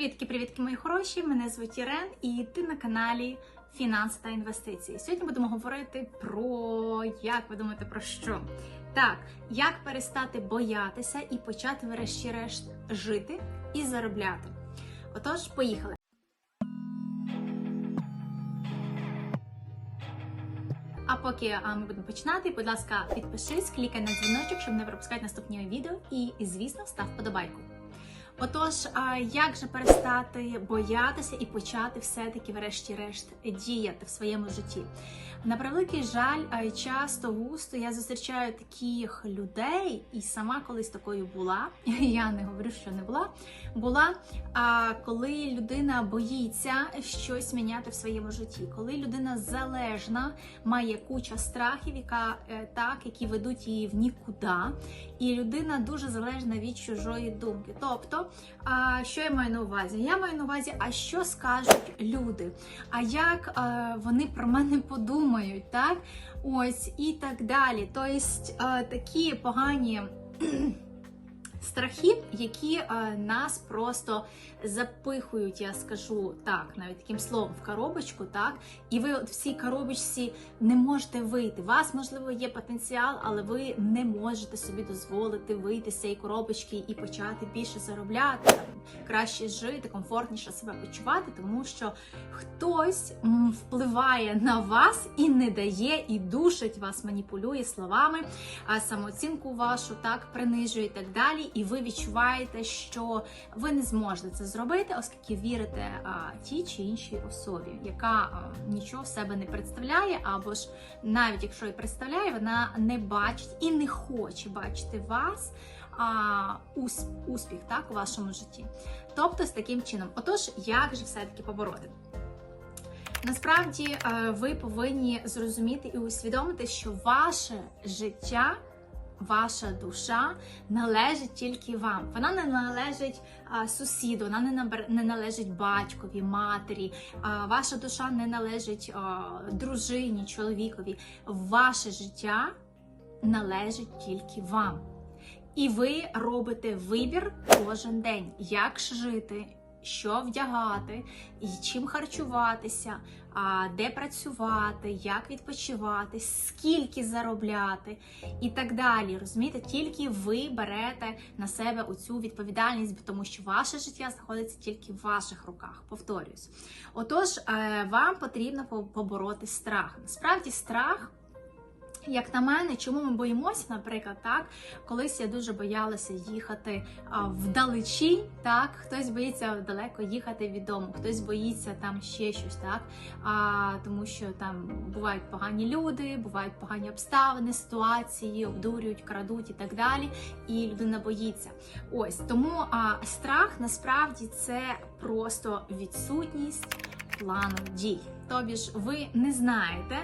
Привітки, привітки, мої хороші! Мене звуть Ірен, і ти на каналі Фінанси та інвестиції. Сьогодні будемо говорити про як ви думаєте про що? Так, як перестати боятися і почати, врешті-решт, жити і заробляти. Отож, поїхали. А поки ми будемо починати, будь ласка, підпишись, клікай на дзвіночок, щоб не пропускати наступні відео, і звісно, став подобайку. Отож, як же перестати боятися і почати все-таки, врешті-решт, діяти в своєму житті? На превеликий жаль, часто густо я зустрічаю таких людей, і сама колись такою була. Я не говорю, що не була. Була коли людина боїться щось міняти в своєму житті, коли людина залежна, має куча страхів, яка е, так, які ведуть її в нікуди, і людина дуже залежна від чужої думки. Тобто, а, що я маю на увазі? Я маю на увазі, а що скажуть люди? А як а, вони про мене подумають, так? Ось і так далі. Тобто е, такі погані. Страхи, які е, нас просто запихують, я скажу так, навіть таким словом, в коробочку, так, і ви от в цій коробочці не можете вийти. У вас, можливо, є потенціал, але ви не можете собі дозволити вийти з цієї коробочки і почати більше заробляти, там, краще жити, комфортніше себе почувати, тому що хтось впливає на вас і не дає, і душить вас, маніпулює словами, а самооцінку вашу так принижує і так далі. І ви відчуваєте, що ви не зможете це зробити, оскільки вірите а, тій чи іншій особі, яка а, нічого в себе не представляє, або ж навіть якщо і представляє, вона не бачить і не хоче бачити вас. А, успіх так у вашому житті. Тобто з таким чином, отож, як же все-таки побороти? Насправді е, ви повинні зрозуміти і усвідомити, що ваше життя, ваша душа належить тільки вам. Вона не належить а, сусіду, вона не набер- не належить батькові, матері. а, Ваша душа не належить а, дружині, чоловікові. Ваше життя належить тільки вам. І ви робите вибір кожен день, як жити, що вдягати, і чим харчуватися, де працювати, як відпочивати, скільки заробляти і так далі. Розумієте, тільки ви берете на себе оцю відповідальність, тому що ваше життя знаходиться тільки в ваших руках. Повторюсь. Отож, е, вам потрібно побороти страх. Насправді, страх. Як на мене, чому ми боїмося, наприклад, так, колись я дуже боялася їхати а, вдалечінь, так, хтось боїться далеко їхати від дому, хтось боїться там ще щось, так, а, тому що там бувають погані люди, бувають погані обставини, ситуації, обдурюють, крадуть і так далі, і людина боїться. Ось тому а, страх насправді це просто відсутність плану дій. Тобі ж ви не знаєте,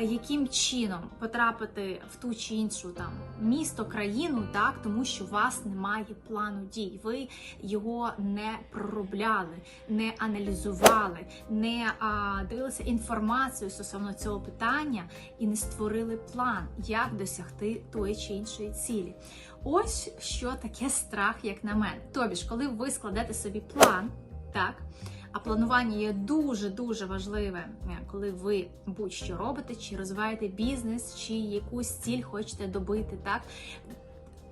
яким чином потрапити в ту чи іншу там місто, країну, так тому що у вас немає плану дій. Ви його не проробляли, не аналізували, не а, дивилися інформацію стосовно цього питання і не створили план, як досягти тої чи іншої цілі. Ось що таке страх, як на мене. Тобі ж, коли ви складете собі план, так. Планування є дуже дуже важливе, е, коли ви будь-що робите, чи розвиваєте бізнес, чи якусь ціль хочете добити. Так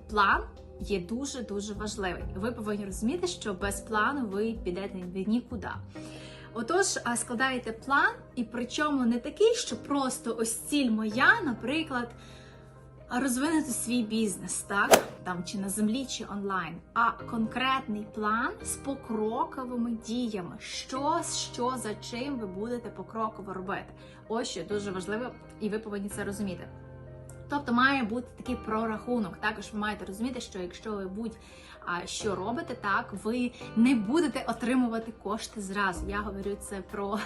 план є дуже дуже важливий. Ви повинні розуміти, що без плану ви підете нікуди. Отож, складаєте план, і причому не такий, що просто ось ціль моя, наприклад, розвинути свій бізнес, так там чи на землі, чи онлайн, а конкретний план з покроковими діями, що, що за чим ви будете покроково робити. Ось що дуже важливо, і ви повинні це розуміти. Тобто має бути такий прорахунок. Також ви маєте розуміти, що якщо ви будь-що робите, так ви не будете отримувати кошти зразу. Я говорю це про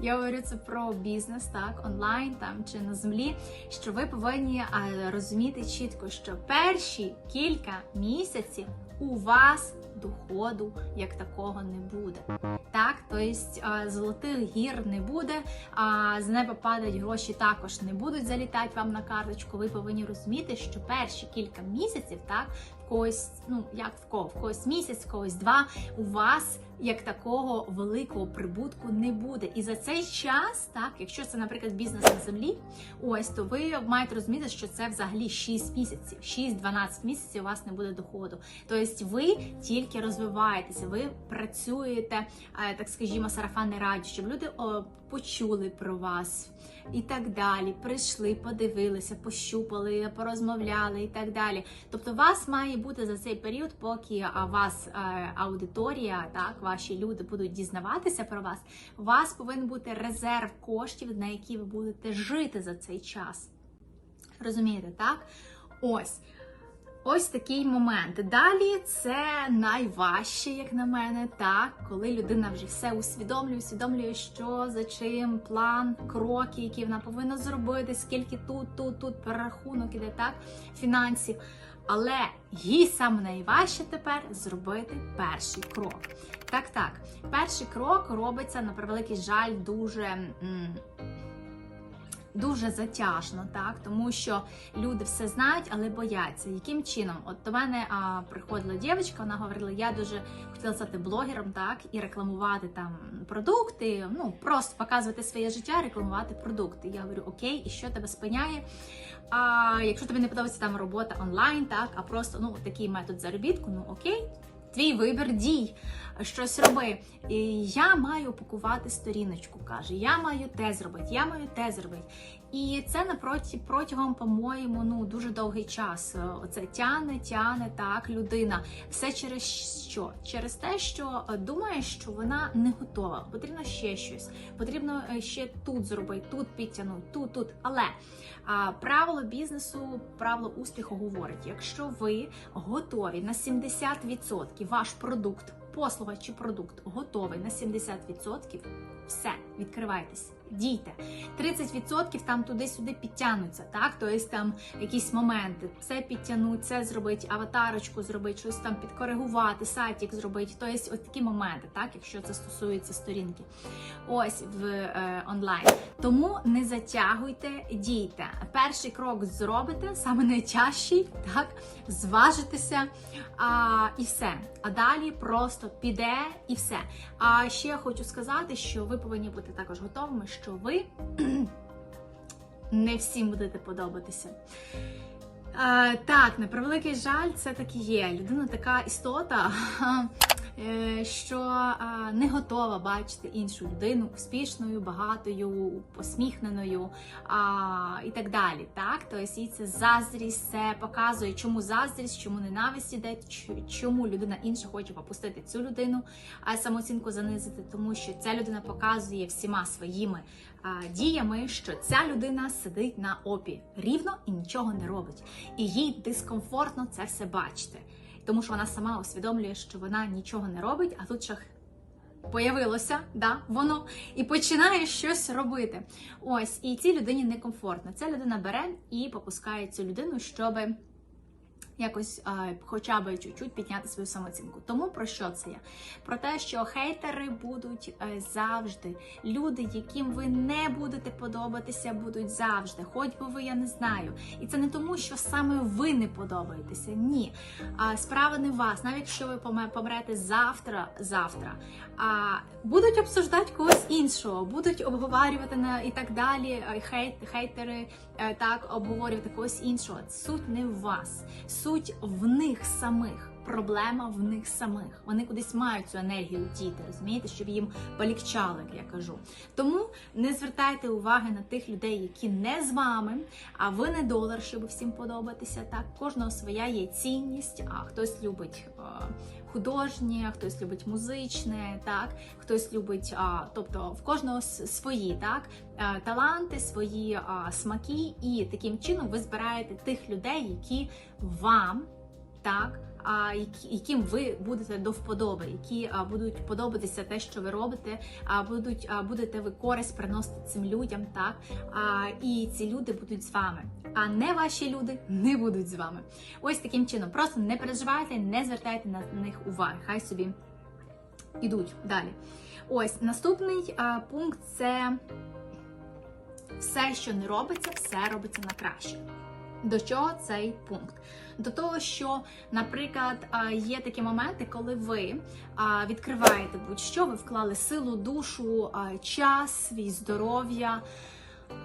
я говорю це про бізнес, так онлайн там чи на землі. Що ви повинні розуміти чітко, що перші кілька місяців у вас доходу як такого не буде. Так, тобто золотих гір не буде, а з неба падають гроші також не будуть залітати вам на карточку. Ви повинні розуміти, що перші кілька місяців, так, в когось, ну як в кого, в когось місяць, в когось два, у вас як такого великого прибутку не буде. І за цей час, так, якщо це, наприклад, бізнес на землі, ось то ви маєте розуміти, що це взагалі 6 місяців, 6-12 місяців у вас не буде доходу. Тобто ви тільки розвиваєтеся, ви працюєте, е, так скажімо, сарафанне радіо, щоб люди почули про вас. І так далі, прийшли, подивилися, пощупали, порозмовляли і так далі. Тобто, вас має бути за цей період, поки вас е, аудиторія, так ваші люди будуть дізнаватися про вас. У вас повинен бути резерв коштів, на які ви будете жити за цей час. Розумієте, так? Ось. Ось такий момент. Далі це найважче, як на мене, так, коли людина вже все усвідомлює, усвідомлює, що за чим план, кроки, які вона повинна зробити, скільки тут, тут, тут перерахунок іде, так, фінансів. Але їй саме найважче тепер зробити перший крок. Так, так, перший крок робиться на превеликий жаль дуже. м, Дуже затяжно, так тому що люди все знають, але бояться. Яким чином? От до мене а, приходила дівчинка, вона говорила, я дуже хотіла стати блогером, так і рекламувати там продукти. Ну просто показувати своє життя, рекламувати продукти. Я говорю, окей, і що тебе спиняє? А якщо тобі не подобається там робота онлайн, так а просто ну такий метод заробітку, ну окей. Твій вибір дій, щось роби. І я маю пакувати сторіночку, каже. Я маю те зробити, я маю те зробити. І це напроти протягом, по-моєму, ну дуже довгий час. Оце тяне, тяне так, людина. Все через що? Через те, що е, думає, що вона не готова. Потрібно ще щось, потрібно е, ще тут зробити, тут підтягнути, тут, тут. Але а, правило бізнесу, правило успіху говорить: якщо ви готові на 70% ваш продукт, послуга чи продукт готовий на 70%, все, відкривайтесь. Дійте 30% там туди-сюди підтягнуться, так тобто там якісь моменти, це підтягнуть, це зробить, аватарочку зробить, щось там підкоригувати, сайтик зробить. Тобто, ось такі моменти, так, якщо це стосується сторінки, ось в е, онлайн. Тому не затягуйте, дійте. Перший крок зробите, саме найтяжчий, так, зважитеся а, і все. А далі просто піде і все. А ще хочу сказати, що ви повинні бути також готовими, що ви не всім будете подобатися. А, так, на превеликий жаль, це так і є. Людина така істота, що не готова бачити іншу людину успішною, багатою, посміхненою і так далі. Так, тобто їй це заздрість, це показує, чому заздрість, чому ненависть іде, чому людина інша хоче попустити цю людину, а самооцінку занизити, тому що ця людина показує всіма своїми діями, що ця людина сидить на опі рівно і нічого не робить. І їй дискомфортно це все бачити, тому що вона сама усвідомлює, що вона нічого не робить, а тут ще появилося, да, воно і починає щось робити. Ось, і цій людині некомфортно. Ця людина бере і попускає цю людину, щоби якось а, хоча б чуть-чуть підняти свою самооцінку. Тому про що це я? Про те, що хейтери будуть е, завжди. Люди, яким ви не будете подобатися, будуть завжди. Хоч би ви, я не знаю. І це не тому, що саме ви не подобаєтеся. Ні. А, справа не вас. Навіть якщо ви помрете завтра, завтра. А, будуть обсуждати когось іншого, будуть обговорювати на і так далі. е, Хейт, хейтери е, так обговорювати когось іншого. Суть не в вас, суть в них самих. Проблема в них самих. Вони кудись мають цю енергію діти, розумієте, щоб їм полегчало, як я кажу. Тому не звертайте уваги на тих людей, які не з вами, а ви не долар, щоб всім подобатися. Так, кожного своя є цінність, а хтось любить. е, Художнє, хтось любить музичне, так хтось любить, а, тобто в кожного свої так е, таланти, свої а, смаки, і таким чином ви збираєте тих людей, які вам так яким ви будете до вподоби, які будуть подобатися те, що ви робите, будуть будете ви користь приносити цим людям, так і ці люди будуть з вами. А не ваші люди не будуть з вами. Ось таким чином. Просто не переживайте, не звертайте на них уваги. Хай собі ідуть далі. Ось наступний пункт це все, що не робиться, все робиться на краще. До чого цей пункт? До того, що, наприклад, є такі моменти, коли ви відкриваєте будь-що, ви вклали силу, душу, час, свій здоров'я.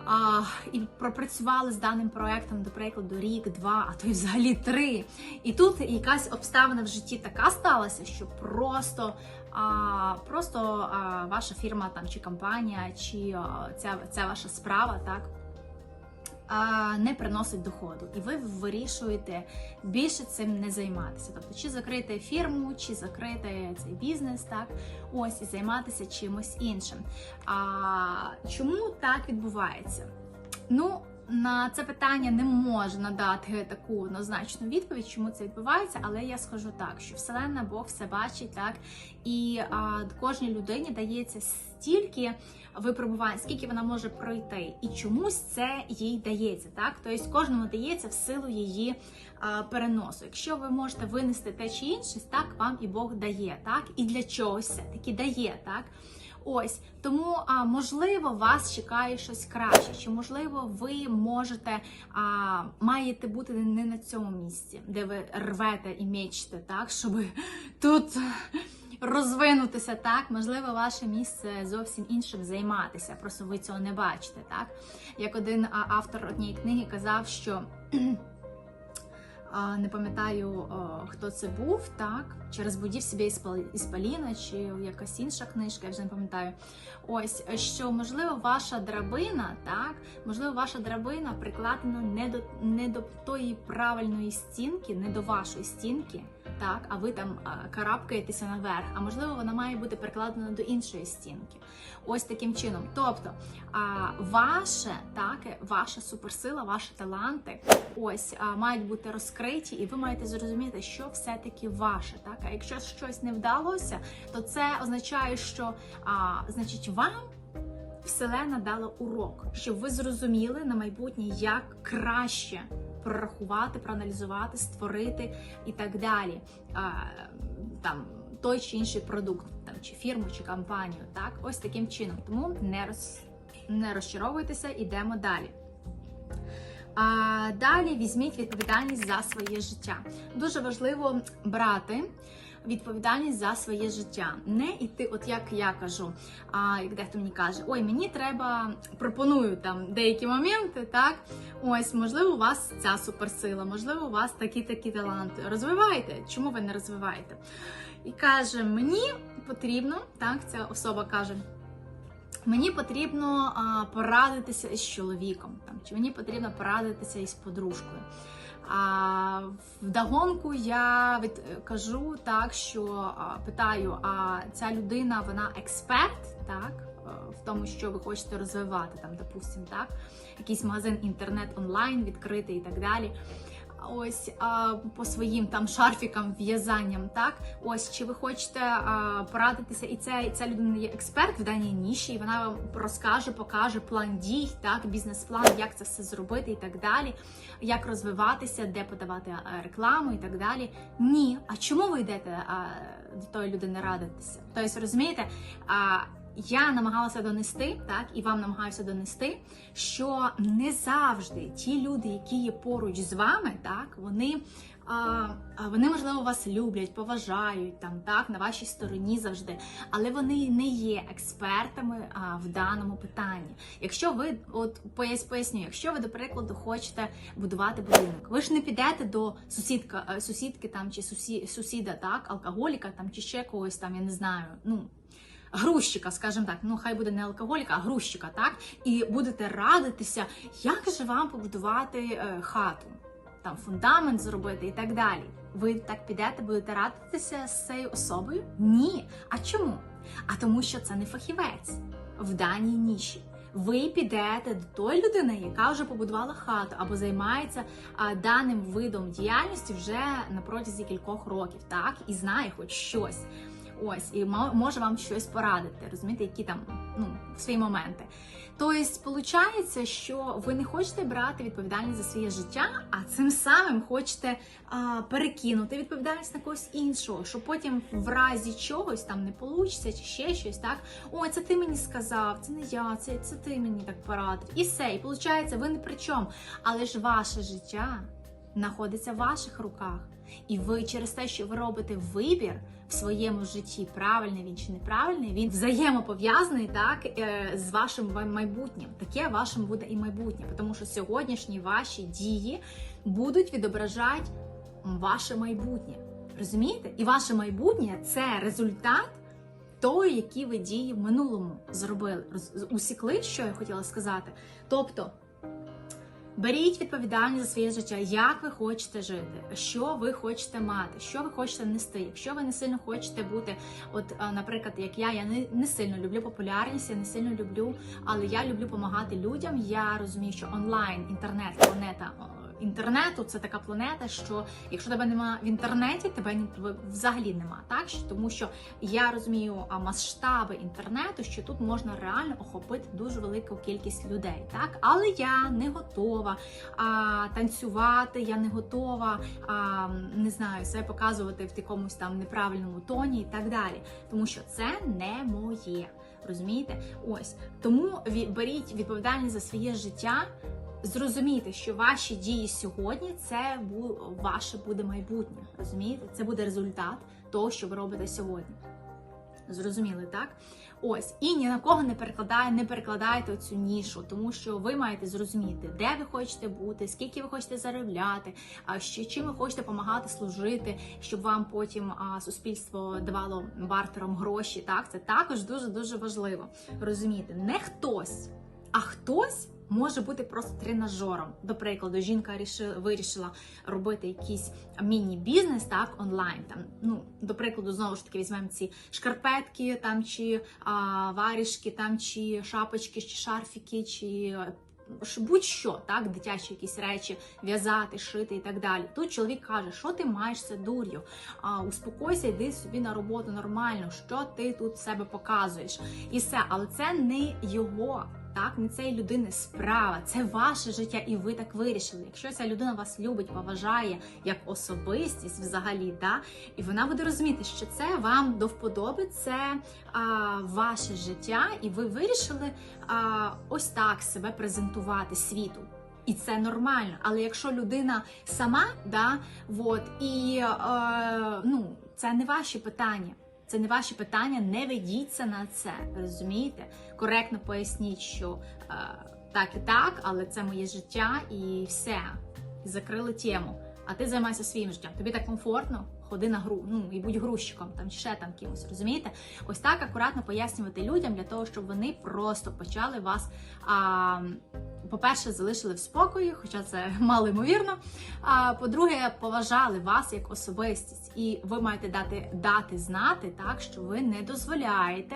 А, і пропрацювали з даним проектом, до прикладу, рік, два, а то й взагалі три. І тут якась обставина в житті така сталася, що просто, а, просто а, ваша фірма там чи компанія, чи а, ця, ця ваша справа, так. Не приносить доходу, і ви вирішуєте більше цим не займатися. Тобто, чи закрити фірму, чи закрити цей бізнес, так ось і займатися чимось іншим. А чому так відбувається? Ну, на це питання не можу надати таку однозначну відповідь, чому це відбувається, але я скажу так, що Вселенна Бог все бачить, так і а, кожній людині дається стільки випробувань, скільки вона може пройти, і чомусь це їй дається, так тобто кожному дається в силу її а, переносу. Якщо ви можете винести те чи інше, так вам і Бог дає, так і для чогось все таки дає, так. Ось тому, а можливо, вас чекає щось краще, чи можливо, ви можете а, маєте бути не на цьому місці, де ви рвете і мечте, так, щоб тут розвинутися, так можливо, ваше місце зовсім іншим займатися. Просто ви цього не бачите, так як один автор однієї книги казав, що. Не пам'ятаю, хто це був, так, чи розбудів себе Іспаліна, чи якась інша книжка, я вже не пам'ятаю. Ось, що, можливо, ваша драбина, так, можливо, ваша драбина прикладена не до, не до тої правильної стінки, не до вашої стінки, так, а ви там карабкаєтеся наверх, а можливо, вона має бути прикладена до іншої стінки. Ось таким чином. Тобто, ваше, так, ваша суперсила, ваші таланти, ось мають бути розкриті, і ви маєте зрозуміти, що все-таки ваше. Так, а якщо щось не вдалося, то це означає, що а, значить вам. Вселена дала урок, щоб ви зрозуміли на майбутнє, як краще прорахувати, проаналізувати, створити і так далі. А, там той чи інший продукт, там чи фірму, чи компанію. Так, ось таким чином. Тому не роз не розчаровуйтеся, йдемо далі. А, Далі візьміть відповідальність за своє життя. Дуже важливо брати відповідальність за своє життя. Не йти, от як я кажу, а як дехто мені каже, ой, мені треба пропоную там деякі моменти, так ось, можливо, у вас ця суперсила, можливо, у вас такі-такі таланти. Розвивайте. Чому ви не розвиваєте? І каже, мені потрібно, так, ця особа каже. Мені потрібно а, порадитися із чоловіком, там, чи мені потрібно порадитися із подружкою. А вдогонку я від, кажу так, що а, питаю: а ця людина, вона експерт, так, в тому, що ви хочете розвивати, там, допустим, так, якийсь магазин інтернет онлайн відкрити і так далі ось а, по своїм там шарфікам, в'язанням, так ось чи ви хочете а, порадитися, і ця, ця людина є експерт в даній ніші, і вона вам розкаже, покаже план дій, так, бізнес-план, як це все зробити і так далі, як розвиватися, де подавати рекламу і так далі. Ні, а чому ви йдете а, до тої людини радитися? Тобто, розумієте? А, я намагалася донести, так і вам намагаюся донести, що не завжди ті люди, які є поруч з вами, так вони вони можливо вас люблять, поважають там, так на вашій стороні завжди, але вони не є експертами а, в даному питанні. Якщо ви, от поясню, якщо ви до прикладу хочете будувати будинок, ви ж не підете до сусідка, е, сусідки там чи сусі, сусіда, так, алкоголіка там чи ще когось там, я не знаю. ну, грузчика, скажімо так, ну хай буде не алкоголіка, а грузчика, так? І будете радитися, як же вам побудувати е, хату, там фундамент зробити і так далі. Ви так підете, будете радитися з цією особою? Ні. А чому? А тому, що це не фахівець в даній ніші. ви підете до тої людини, яка вже побудувала хату або займається а, даним видом діяльності вже на протязі кількох років, так і знає хоч щось. Ось і мо- може вам щось порадити, розумієте, які там ну свої моменти. Тобто, виходить, що ви не хочете брати відповідальність за своє життя, а цим самим хочете а, перекинути відповідальність на когось іншого, що потім в разі чогось там не вийде, чи ще щось, так ой, це ти мені сказав, це не я, це, це ти мені так порадив. І все, і виходить, ви не при чому. Але ж ваше життя знаходиться в ваших руках. І ви через те, що ви робите вибір в своєму житті, правильний він чи неправильний, він взаємопов'язаний так е, з вашим майбутнім. Таке вашим буде і майбутнє, тому що сьогоднішні ваші дії будуть відображати ваше майбутнє. Розумієте? І ваше майбутнє це результат того, які ви дії в минулому зробили. Усікли, що я хотіла сказати. Тобто. Беріть відповідальність за своє життя, як ви хочете жити, що ви хочете мати, що ви хочете нести. Якщо ви не сильно хочете бути, от, наприклад, як я, я не, не сильно люблю популярність, я не сильно люблю, але я люблю допомагати людям. Я розумію, що онлайн, інтернет, планета інтернету це така планета, що якщо тебе нема в інтернеті, тебе взагалі нема. Так тому що я розумію масштаби інтернету, що тут можна реально охопити дуже велику кількість людей. Так, але я не готова а, танцювати, я не готова а, не знаю, себе показувати в якомусь там неправильному тоні і так далі, тому що це не моє. Розумієте? Ось тому беріть відповідальність за своє життя. Зрозумійте, що ваші дії сьогодні це ваше буде майбутнє. Розумієте? Це буде результат того, що ви робите сьогодні. Зрозуміли, так? Ось і ні на кого не перекладає, не перекладайте цю нішу, тому що ви маєте зрозуміти, де ви хочете бути, скільки ви хочете заробляти, а ще чим ви хочете допомагати служити, щоб вам потім а, суспільство давало бартером гроші. Так, це також дуже дуже важливо. Розумієте, не хтось, а хтось. Може бути просто тренажером. До прикладу, жінка рішила, вирішила робити якийсь міні-бізнес так онлайн. Там, ну, до прикладу, знову ж таки, візьмемо ці шкарпетки, там чи а, варішки, там чи шапочки, чи шарфіки, чи е, будь-що, так, дитячі якісь речі, в'язати, шити і так далі. Тут чоловік каже, що ти маєшся дур'ю, успокойся, йди собі на роботу нормально, що ти тут себе показуєш. І все, але це не його. Так, не цієї людини справа, це ваше життя, і ви так вирішили. Якщо ця людина вас любить, поважає як особистість взагалі, да, і вона буде розуміти, що це вам до вподоби, це а, ваше життя, і ви вирішили а, ось так себе презентувати світу. І це нормально. Але якщо людина сама, да, вот, і е, ну, це не ваші питання. Це не ваші питання, не ведіться на це. Розумієте? Коректно поясніть, що е, так і так, але це моє життя і все. І закрили тему. А ти займайся своїм життям. Тобі так комфортно, ходи на гру, ну і будь грузчиком, там ще там кимось, розумієте? Ось так акуратно пояснювати людям для того, щоб вони просто почали вас. А, по-перше, залишили в спокої, хоча це мало ймовірно. А по-друге, поважали вас як особистість, і ви маєте дати дати знати, так що ви не дозволяєте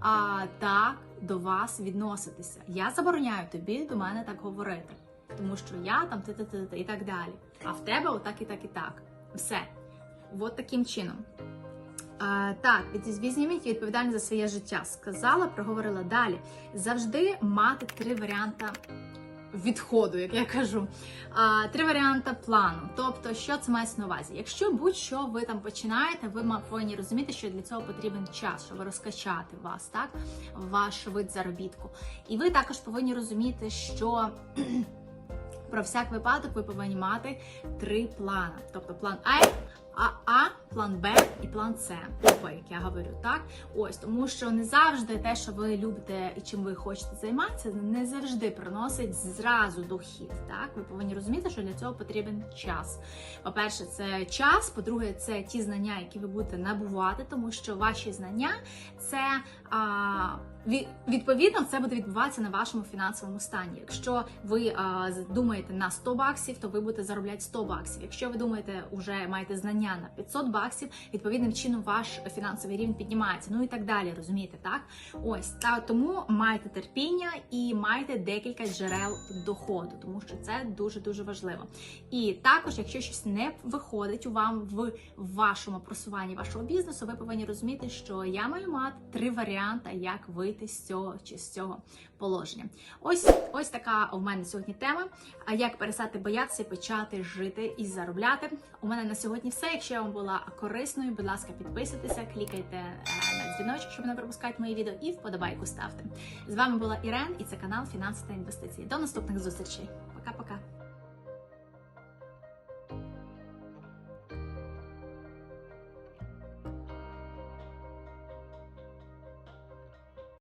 а, так до вас відноситися. Я забороняю тобі до мене так говорити, тому що я там ти ти ти і так далі. А в тебе отак і так і так. Все. От таким чином. А, так, візьміть відповідальність за своє життя. Сказала, проговорила далі. Завжди мати три варіанти відходу, як я кажу. А, три варіанти плану. Тобто, що це мається на увазі? Якщо будь-що ви там починаєте, ви повинні розуміти, що для цього потрібен час, щоб розкачати вас, так? Ваш вид заробітку. І ви також повинні розуміти, що. Про всяк випадок ви повинні мати три плани. Тобто план А, а, А, план Б і план С. Опа, як я говорю, так? Ось тому, що не завжди те, що ви любите і чим ви хочете займатися, не завжди приносить зразу дохід. Так, ви повинні розуміти, що для цього потрібен час. По-перше, це час. По-друге, це ті знання, які ви будете набувати, тому що ваші знання це а, відповідно це буде відбуватися на вашому фінансовому стані. Якщо ви а, думаєте на 100 баксів, то ви будете заробляти 100 баксів. Якщо ви думаєте, вже маєте знання на 500 баксів, відповідним чином ваш фінансовий рівень піднімається. Ну і так далі, розумієте, так? Ось та тому майте терпіння і майте декілька джерел доходу, тому що це дуже дуже важливо. І також, якщо щось не виходить у вам в вашому просуванні вашого бізнесу, ви повинні розуміти, що я маю мати три варіанти, як вийти з цього чи з цього положення. Ось ось така у мене сьогодні тема. Як перестати боятися, почати жити і заробляти? У мене на сьогодні все. Якщо я вам була корисною, будь ласка, підписуйтеся, клікайте е, на дзвіночок, щоб не пропускати мої відео, і вподобайку ставте. З вами була Ірен, і це канал Фінанси та інвестиції. До наступних зустрічей. Пока-пока.